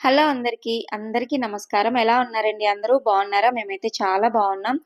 Hello అందరికీ అందరికీ నమస్కారం. ఎలా ఉన్నారండి అందరూ? బాగున్నారా? మేమైతే చాలా బాగున్నాం.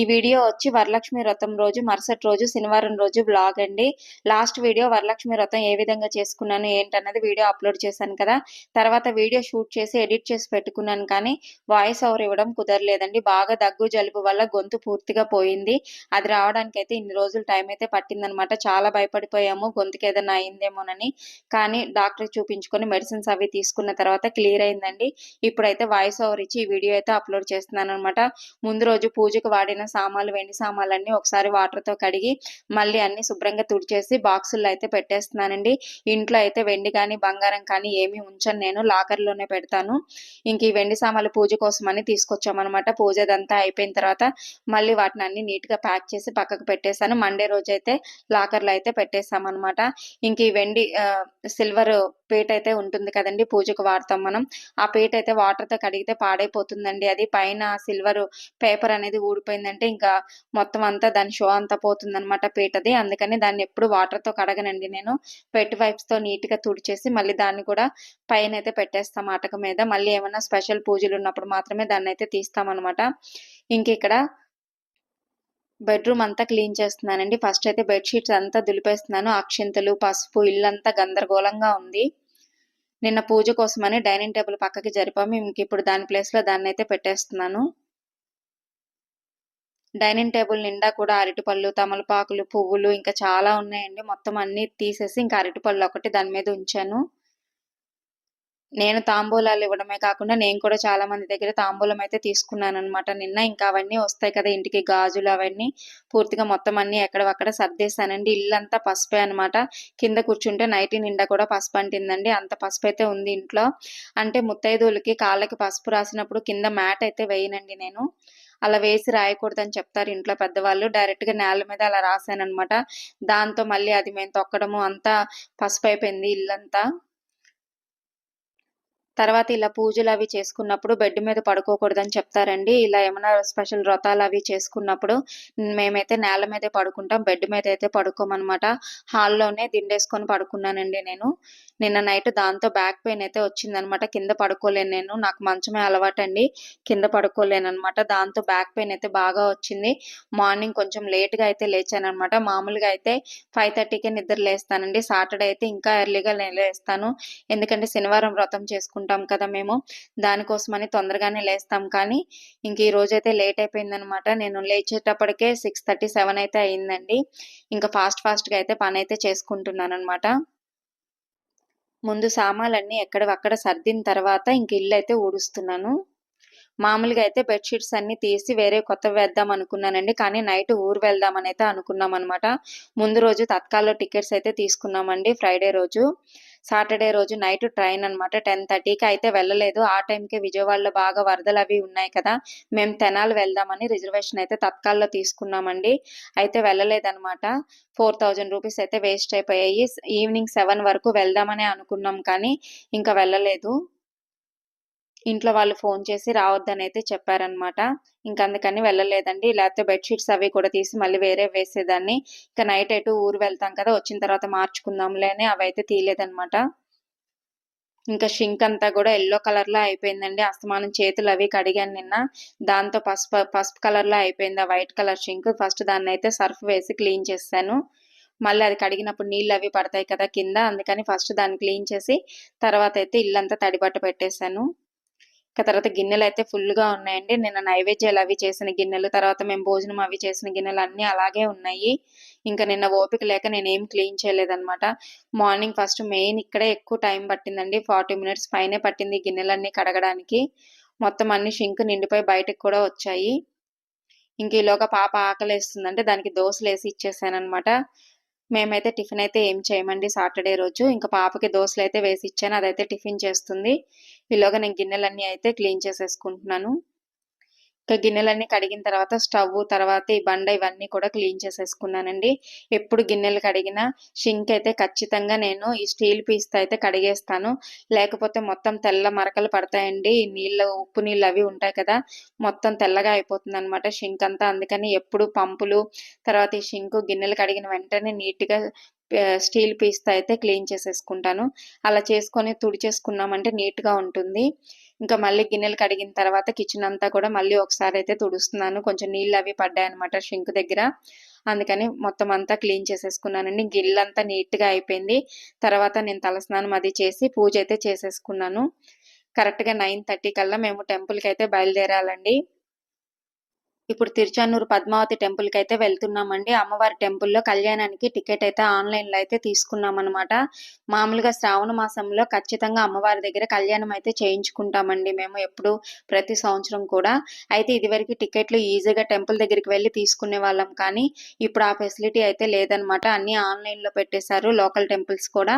ఈ వీడియో వచ్చి వరలక్ష్మి వ్రతం రోజు మరుసటి రోజు శనివారం రోజు బ్లాగ్ అండి. లాస్ట్ వీడియో వరలక్ష్మి వ్రతం ఏ విధంగా చేసుకున్నాను ఏంటన్నది వీడియో అప్లోడ్ చేశాను కదా. తర్వాత వీడియో షూట్ చేసి ఎడిట్ చేసి పెట్టుకున్నాను కానీ వాయిస్ ఓవర్ ఇవ్వడం కుదరలేదండి. బాగా దగ్గు జలుబు వల్ల గొంతు పూర్తిగా పోయింది. అది రావడానికి అయితే ఇన్ని రోజులు టైం అయితే పట్టిందనమాట చాలా భయపడిపోయాము. గొంతుకి ఏదైనా అయిందేమోనని. కానీ డాక్టర్ చూపించుకొని మెడిసిన్స్ అవి తీసుకున్న తర్వాత క్లియర్ అయిందండి. ఇప్పుడైతే వాయిస్ ఓవర్ ఇచ్చి ఈ వీడియో అయితే అప్లోడ్ చేస్తున్నాను అనమాట ముందు రోజు పూజకు వాడిన సామాన్లు వెండి సామాన్లన్నీ ఒకసారి వాటర్తో కడిగి మళ్ళీ అన్ని శుభ్రంగా తుడిచేసి బాక్సుల్లో అయితే పెట్టేస్తున్నానండి. ఇంట్లో అయితే వెండి కానీ బంగారం కానీ ఏమీ ఉంచను. నేను లాకర్లోనే పెడతాను. ఇంక ఈ వెండి సామాన్లు పూజ కోసం అని తీసుకొచ్చామన్నమాట. పూజ అదంతా అయిపోయిన తర్వాత మళ్ళీ వాటిని అన్ని నీట్గా ప్యాక్ చేసి పక్కకు పెట్టేశాను. మండే రోజు అయితే లాకర్లో అయితే పెట్టేసామన్నమాట ఇంక ఈ వెండి సిల్వర్ పీట అయితే ఉంటుంది కదండి పూజకు వాడతాం మనం. ఆ పీట అయితే వాటర్తో కడిగితే పాడైపోతుందండి. అది పైన సిల్వర్ పేపర్ అనేది ఊడిపోయింది అంటే ఇంకా మొత్తం అంతా దాని షో అంతా పోతుంది అనమాట పీటది. అందుకని దాన్ని ఎప్పుడు వాటర్తో కడగనండి నేను. పెట్టి వైప్స్తో నీట్గా తుడిచేసి మళ్ళీ దాన్ని కూడా పైన అయితే పెట్టేస్తాం ఆటక మీద. మళ్ళీ ఏమైనా స్పెషల్ పూజలు ఉన్నప్పుడు మాత్రమే దాన్ని అయితే తీస్తామన్నమాట. ఇంక ఇక్కడ బెడ్రూమ్ అంతా క్లీన్ చేస్తున్నానండి. ఫస్ట్ అయితే బెడ్షీట్స్ అంతా దులిపేస్తున్నాను. అక్షింతలు పసుపు ఇల్లంతా గందరగోళంగా ఉంది. నిన్న పూజ కోసమని డైనింగ్ టేబుల్ పక్కకి జరిపాము. ఇంక ఇప్పుడు దాని ప్లేస్లో దాన్ని అయితే పెట్టేస్తున్నాను. డైనింగ్ టేబుల్ నిండా కూడా అరటిపళ్ళు తమలపాకులు పువ్వులు ఇంకా చాలా ఉన్నాయండి. మొత్తం అన్ని తీసేసి ఇంకా అరటిపళ్ళు ఒకటి దాని మీద ఉంచాను. నేను తాంబూలాలు ఇవ్వడమే కాకుండా నేను కూడా చాలా మంది దగ్గర తాంబూలం అయితే తీసుకున్నాను అనమాట నిన్న ఇంకా అవన్నీ వస్తాయి కదా ఇంటికి గాజులు అవన్నీ. పూర్తిగా మొత్తం అన్ని ఎక్కడవక్కడ సర్దేశానండి. ఇల్లంతా పసుపే అనమాట కింద కూర్చుంటే నైటీ నిండా కూడా పసుపు అంటిందండి. అంత పసుపు అయితే ఉంది ఇంట్లో. అంటే ముత్తైదువులకి కాళ్ళకి పసుపు రాసినప్పుడు కింద మ్యాట్ అయితే వేయనండి నేను. అలా వేసి రాయకూడదని చెప్తారు ఇంట్లో పెద్దవాళ్ళు. డైరెక్ట్గా నేల మీద అలా రాశానమాట దాంతో మళ్ళీ అది మేము తొక్కడము అంతా పసుపు అయిపోయింది ఇల్లంతా. తర్వాత ఇలా పూజలు అవి చేసుకున్నప్పుడు బెడ్ మీద పడుకోకూడదని చెప్తారండి. ఇలా ఏమైనా స్పెషల్ వ్రతాలు అవి చేసుకున్నప్పుడు మేమైతే నేల మీదే పడుకుంటాం. బెడ్ మీద అయితే పడుకోమన్నమాట. హాల్లోనే దిండేసుకొని పడుకున్నానండి నేను. నిన్న నైట్ దాంతో బ్యాక్ పెయిన్ అయితే వచ్చిందనమాట కింద పడుకోలేను నేను. నాకు మంచమే అలవాటు అండి కింద పడుకోలేను అనమాట దాంతో బ్యాక్ పెయిన్ అయితే బాగా వచ్చింది. మార్నింగ్ కొంచెం లేట్గా అయితే లేచాను అనమాట మామూలుగా అయితే ఫైవ్ థర్టీకే నిద్ర లేస్తానండి. సాటర్డే అయితే ఇంకా ఎర్లీగా లేస్తాను. ఎందుకంటే శనివారం వ్రతం చేసుకుంటాను ఉంటాం కదా మేము. దానికోసమని తొందరగానే లేస్తాం. కానీ ఇంక ఈ రోజు అయితే లేట్ అయిపోయిందనమాట. నేను లేచేటప్పటికే సిక్స్ థర్టీ సెవెన్ అయితే అయిందండి. ఇంకా ఫాస్ట్ ఫాస్ట్గా అయితే పని అయితే చేసుకుంటున్నాను అనమాట ముందు సామాన్లన్నీ ఎక్కడవక్కడ సర్దిన తర్వాత ఇంక ఇల్లు అయితే ఊడుస్తున్నాను. మామూలుగా అయితే బెడ్షీట్స్ అన్ని తీసి వేరే కొత్త వేద్దాం అనుకున్నానండి. కానీ నైట్ ఊరు వెళ్దామని అయితే అనుకున్నాం అనమాట ముందు రోజు తత్కాల్లో టికెట్స్ అయితే తీసుకున్నామండి ఫ్రైడే రోజు. సాటర్డే రోజు నైట్ ట్రైన్ అనమాట టెన్ థర్టీకి అయితే వెళ్ళలేదు. ఆ టైంకి విజయవాడలో బాగా వరదలు అవి ఉన్నాయి కదా మేము తెనాలు వెళ్దామని రిజర్వేషన్ అయితే తత్కాల్లో తీసుకున్నామండి. అయితే వెళ్ళలేదన్నమాట. ఫోర్ థౌజండ్ రూపీస్ అయితే వేస్ట్ అయిపోయాయి. ఈవినింగ్ సెవెన్ వరకు వెళ్దామని అనుకున్నాం కానీ ఇంకా వెళ్ళలేదు. ఇంట్లో వాళ్ళు ఫోన్ చేసి రావద్దని అయితే చెప్పారనమాట ఇంక అందుకని వెళ్ళలేదండి. లేకపోతే బెడ్షీట్స్ అవి కూడా తీసి మళ్ళీ వేరే వేసేదాన్ని. ఇంకా నైట్ ఎటు ఊరు వెళ్తాం కదా వచ్చిన తర్వాత మార్చుకుందాంలే అని అవి అయితే తీయలేదనమాట ఇంకా షింక్ అంతా కూడా ఎల్లో కలర్లో అయిపోయిందండి. అస్తమానం చేతులు అవి కడిగాను నిన్న. దాంతో పసుపు పసుపు కలర్లో అయిపోయింది ఆ వైట్ కలర్ షింక్. ఫస్ట్ దాన్ని అయితే సర్ఫ్ వేసి క్లీన్ చేస్తాను మళ్ళీ అది కడిగినప్పుడు నీళ్ళు అవి పడతాయి కదా కింద అందుకని ఫస్ట్ దాన్ని క్లీన్ చేసి తర్వాత అయితే ఇల్లంతా తడిబట్ట పెట్టేశాను. తర్వాత గిన్నెలు అయితే ఫుల్గా ఉన్నాయండి. నిన్న నైవేద్యాలు అవి చేసిన గిన్నెలు తర్వాత మేము భోజనం అవి చేసిన గిన్నెలు అన్నీ అలాగే ఉన్నాయి. ఇంకా నిన్న ఓపిక లేక నేను ఏం క్లీన్ చేయలేదన్నమాట. మార్నింగ్ ఫస్ట్ మెయిన్ ఇక్కడే ఎక్కువ టైం పట్టిందండి. ఫార్టీ మినిట్స్ పైనే పట్టింది గిన్నెలన్నీ కడగడానికి. మొత్తం అన్ని షింక్ నిండిపోయి బయటకు కూడా వచ్చాయి. ఇంక ఈలోగా పాప ఆకలేస్తుందంటే దానికి దోశలు వేసి ఇచ్చేసాను మేమైతే టిఫిన్ అయితే ఏం చేయమండి సాటర్డే రోజు. ఇంకా పాపకి దోశలు అయితే వేసి ఇచ్చాను. అదైతే టిఫిన్ చేస్తుంది. ఈలోగా నేను గిన్నెలన్నీ అయితే క్లీన్ చేసేసుకుంటున్నాను. ఇంకా గిన్నెలన్నీ కడిగిన తర్వాత స్టవ్ తర్వాత ఈ బండ ఇవన్నీ కూడా క్లీన్ చేసేసుకున్నానండి. ఎప్పుడు గిన్నెలు కడిగినా షింక్ అయితే ఖచ్చితంగా నేను ఈ స్టీల్ పీస్తో అయితే కడిగేస్తాను. లేకపోతే మొత్తం తెల్ల మరకలు పడతాయండి. నీళ్ళు ఉప్పు నీళ్ళు అవి ఉంటాయి కదా మొత్తం తెల్లగా అయిపోతుంది అనమాట షింక్ అంతా. అందుకని ఎప్పుడు పంపులు తర్వాత ఈ షింకు గిన్నెలు కడిగిన వెంటనే నీట్గా స్టీల్ పీస్తో అయితే క్లీన్ చేసేసుకుంటాను. అలా చేసుకొని తుడిచేసుకున్నామంటే నీట్గా ఉంటుంది. ఇంకా మళ్ళీ గిన్నెలు కడిగిన తర్వాత కిచెన్ అంతా కూడా మళ్ళీ ఒకసారి అయితే తుడుస్తున్నాను. కొంచెం నీళ్ళు అవి పడ్డాయి అనమాట షింక్ దగ్గర. అందుకని మొత్తం అంతా క్లీన్ చేసేసుకున్నానండి. గిల్లంతా నీట్గా అయిపోయింది. తర్వాత నేను తలస్నానం అది చేసి పూజ అయితే చేసేసుకున్నాను. కరెక్ట్గా నైన్ థర్టీ కల్లా మేము టెంపుల్కి అయితే బయలుదేరాలండి. ఇప్పుడు తిరుచానూరు పద్మావతి టెంపుల్కి అయితే వెళ్తున్నామండి. అమ్మవారి టెంపుల్లో కళ్యాణానికి టికెట్ అయితే ఆన్లైన్లో అయితే తీసుకున్నాం అనమాట మామూలుగా శ్రావణ మాసంలో ఖచ్చితంగా అమ్మవారి దగ్గర కళ్యాణం అయితే చేయించుకుంటామండి మేము ఎప్పుడు ప్రతి సంవత్సరం కూడా. అయితే ఇదివరకు టికెట్లు ఈజీగా టెంపుల్ దగ్గరికి వెళ్ళి తీసుకునే వాళ్ళం కానీ ఇప్పుడు ఆ ఫెసిలిటీ అయితే లేదనమాట అన్ని ఆన్లైన్లో పెట్టేశారు లోకల్ టెంపుల్స్ కూడా.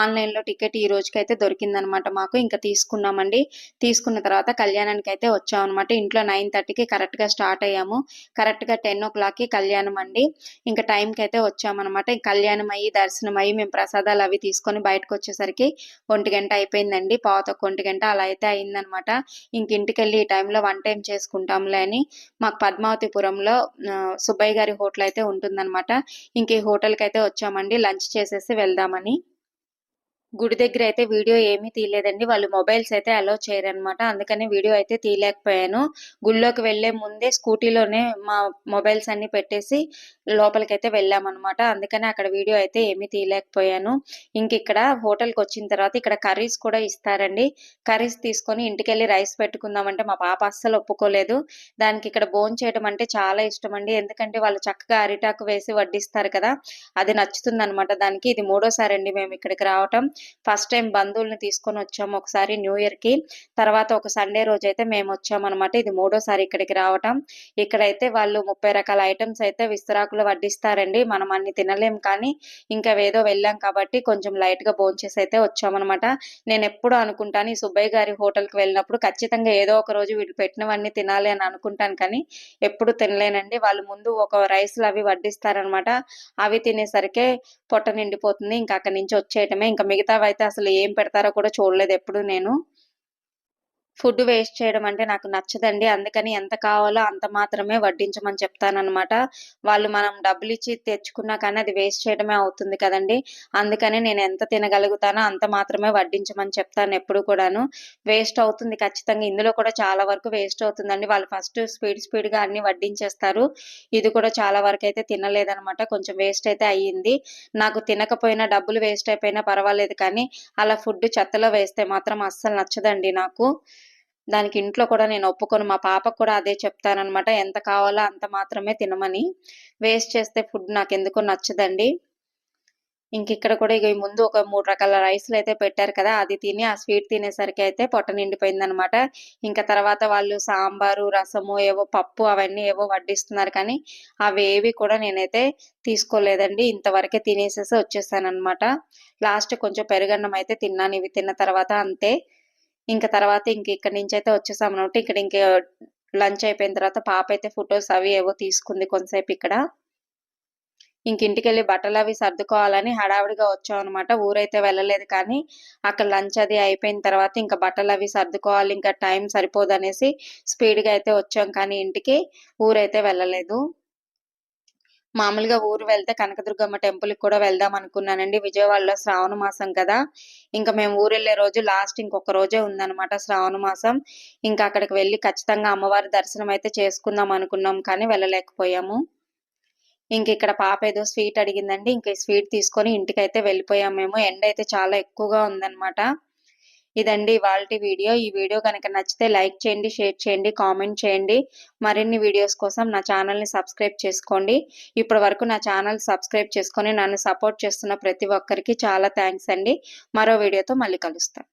ఆన్లైన్లో టికెట్ ఈ రోజుకైతే దొరికిందనమాట మాకు. ఇంకా తీసుకున్నామండి. తీసుకున్న తర్వాత కళ్యాణానికి అయితే వచ్చామన్నమాట. ఇంట్లో నైన్ థర్టీకి కరెక్ట్గా స్టార్ట్ స్టార్ట్ అయ్యాము. కరెక్ట్గా టెన్ ఓ క్లాక్కి కళ్యాణం అండి. ఇంకా టైంకి అయితే వచ్చామన్నమాట. కళ్యాణం అయ్యి దర్శనం అయ్యి మేము ప్రసాదాలు అవి తీసుకొని బయటకు వచ్చేసరికి ఒంటి గంట అయిపోయిందండి. పాత ఒంటి గంట అలా అయితే అయిందనమాట ఇంక ఇంటికి వెళ్ళి ఈ టైంలో వన్ టైం చేసుకుంటాంలే అని మాకు పద్మావతిపురంలో సుబ్బయ్య గారి హోటల్ అయితే ఉంటుందన్నమాట. ఇంక ఈ హోటల్కి అయితే వచ్చామండి. లంచ్ చేసేసి వెళ్దామని. గుడి దగ్గర అయితే వీడియో ఏమీ తీయలేదండి. వాళ్ళు మొబైల్స్ అయితే అలో చేయరనమాట అందుకని వీడియో అయితే తీయలేకపోయాను. గుళ్ళోకి వెళ్ళే ముందే స్కూటీలోనే మా మొబైల్స్ అన్ని పెట్టేసి లోపలికి అయితే వెళ్ళామన్నమాట. అందుకనే అక్కడ వీడియో అయితే ఏమీ తీయలేకపోయాను. ఇంక ఇక్కడ హోటల్కి వచ్చిన తర్వాత ఇక్కడ కర్రీస్ కూడా ఇస్తారండి. కర్రీస్ తీసుకొని ఇంటికెళ్ళి రైస్ పెట్టుకుందామంటే మా పాప అస్సలు ఒప్పుకోలేదు. దానికి ఇక్కడ బోన్ చేయడం అంటే చాలా ఇష్టం అండి ఎందుకంటే వాళ్ళు చక్కగా అరిటాకు వేసి వడ్డిస్తారు కదా. అది నచ్చుతుంది అనమాట దానికి. ఇది మూడోసారి అండి మేము ఇక్కడికి రావటం. ఫస్ట్ టైం బంధువుల్ని తీసుకొని వచ్చాము ఒకసారి న్యూ ఇయర్కి. తర్వాత ఒక సండే రోజు అయితే మేము వచ్చామన్నమాట. ఇది మూడోసారి ఇక్కడికి రావటం. ఇక్కడైతే వాళ్ళు ముప్పై రకాల ఐటమ్స్ అయితే విస్తరాకులు వడ్డిస్తారండి. మనం అన్ని తినలేం కానీ ఇంకా ఏదో వెళ్ళాం కాబట్టి కొంచెం లైట్గా భోంచేసి అయితే వచ్చామన్నమాట. నేను ఎప్పుడు అనుకుంటాను ఈ సుబ్బయ్య గారి హోటల్కి వెళ్ళినప్పుడు ఖచ్చితంగా ఏదో ఒక రోజు వీళ్ళు పెట్టినవన్నీ తినాలి అని అనుకుంటాను కానీ ఎప్పుడు తినలేనండి. వాళ్ళు ముందు ఒక రైస్లు అవి వడ్డిస్తారనమాట అవి తినేసరికే పొట్ట నిండిపోతుంది. ఇంకా అక్కడి నుంచి వచ్చేయటమే. ఇంకా మిగతా మిగతావైతే అసలు ఏం పెడతారో కూడా చూడలేదు ఎప్పుడు నేను. ఫుడ్ వేస్ట్ చేయడం అంటే నాకు నచ్చదండి. అందుకని ఎంత కావాలో అంత మాత్రమే వడ్డించమని చెప్తానమాట వాళ్ళు మనం డబ్బులు ఇచ్చి తెచ్చుకున్నా కానీ అది వేస్ట్ చేయడమే అవుతుంది కదండి. అందుకని నేను ఎంత తినగలుగుతానో అంత మాత్రమే వడ్డించమని చెప్తాను ఎప్పుడు కూడాను. వేస్ట్ అవుతుంది ఖచ్చితంగా. ఇందులో కూడా చాలా వరకు వేస్ట్ అవుతుందండి. వాళ్ళు ఫస్ట్ స్పీడ్ స్పీడ్గా అన్ని వడ్డించేస్తారు. ఇది కూడా చాలా వరకు అయితే తినలేదనమాట కొంచెం వేస్ట్ అయితే అయ్యింది. నాకు తినకపోయినా డబ్బులు వేస్ట్ అయిపోయినా పర్వాలేదు కానీ అలా ఫుడ్ చెత్తలో వేస్తే మాత్రం అస్సలు నచ్చదండి నాకు. దానికి ఇంట్లో కూడా నేను ఒప్పుకొని. మా పాపకు కూడా అదే చెప్తానమాట ఎంత కావాలో అంత మాత్రమే తినమని. వేస్ట్ చేస్తే ఫుడ్ నాకు ఎందుకో నచ్చదండి. ఇంక ఇక్కడ కూడా ఇక ముందు ఒక మూడు రకాల రైస్లు అయితే పెట్టారు కదా అది తిని ఆ స్వీట్ తినేసరికి అయితే పొట్ట నిండిపోయింది అనమాట ఇంకా తర్వాత వాళ్ళు సాంబారు రసము ఏవో పప్పు అవన్నీ ఏవో వడ్డిస్తున్నారు కానీ అవేవి కూడా నేనైతే తీసుకోలేదండి. ఇంతవరకే తినేసేసి వచ్చేసాను అనమాట లాస్ట్ కొంచెం పెరుగన్నం అయితే తిన్నాను. ఇవి తిన్న తర్వాత అంతే. ఇంకా తర్వాత ఇంక ఇక్కడ నుంచి అయితే వచ్చేసాం అనమాట ఇక్కడ ఇంక లంచ్ అయిపోయిన తర్వాత పాప అయితే ఫొటోస్ అవి ఏవో తీసుకుంది కొంతసేపు ఇక్కడ. ఇంక ఇంటికి వెళ్ళి బట్టలు అవి సర్దుకోవాలని హడావిడిగా వచ్చాం అనమాట ఊరైతే వెళ్ళలేదు కానీ అక్కడ లంచ్ అది అయిపోయిన తర్వాత ఇంకా బట్టలు అవి సర్దుకోవాలి ఇంకా టైం సరిపోదు అనేసి స్పీడ్గా అయితే వచ్చాం కానీ ఇంటికి. ఊరైతే వెళ్ళలేదు. మామూలుగా ఊరు వెళ్తే కనకదుర్గమ్మ టెంపుల్కి కూడా వెళ్దాం అనుకున్నానండి. విజయవాడలో శ్రావణ మాసం కదా. ఇంకా మేము ఊరు వెళ్ళే రోజు లాస్ట్ ఇంకొక రోజే ఉందన్నమాట శ్రావణ మాసం. ఇంకా అక్కడికి వెళ్ళి ఖచ్చితంగా అమ్మవారి దర్శనం అయితే చేసుకుందాం అనుకున్నాం కానీ వెళ్ళలేకపోయాము. ఇంక ఇక్కడ పాప ఏదో స్వీట్ అడిగిందండి. ఇంక స్వీట్ తీసుకొని ఇంటికి అయితే వెళ్ళిపోయాం మేము. ఎండ అయితే చాలా ఎక్కువగా ఉందన్నమాట. ఇదండి ఇవాళ వీడియో. ఈ వీడియో కనుక నచ్చితే లైక్ చేయండి షేర్ చేయండి కామెంట్ చేయండి. మరిన్ని వీడియోస్ కోసం నా ఛానల్ని సబ్స్క్రైబ్ చేసుకోండి. ఇప్పటి వరకు నా ఛానల్ సబ్స్క్రైబ్ చేసుకొని నన్ను సపోర్ట్ చేస్తున్న ప్రతి ఒక్కరికి చాలా థ్యాంక్స్ అండి. మరో వీడియోతో మళ్ళీ కలుస్తాను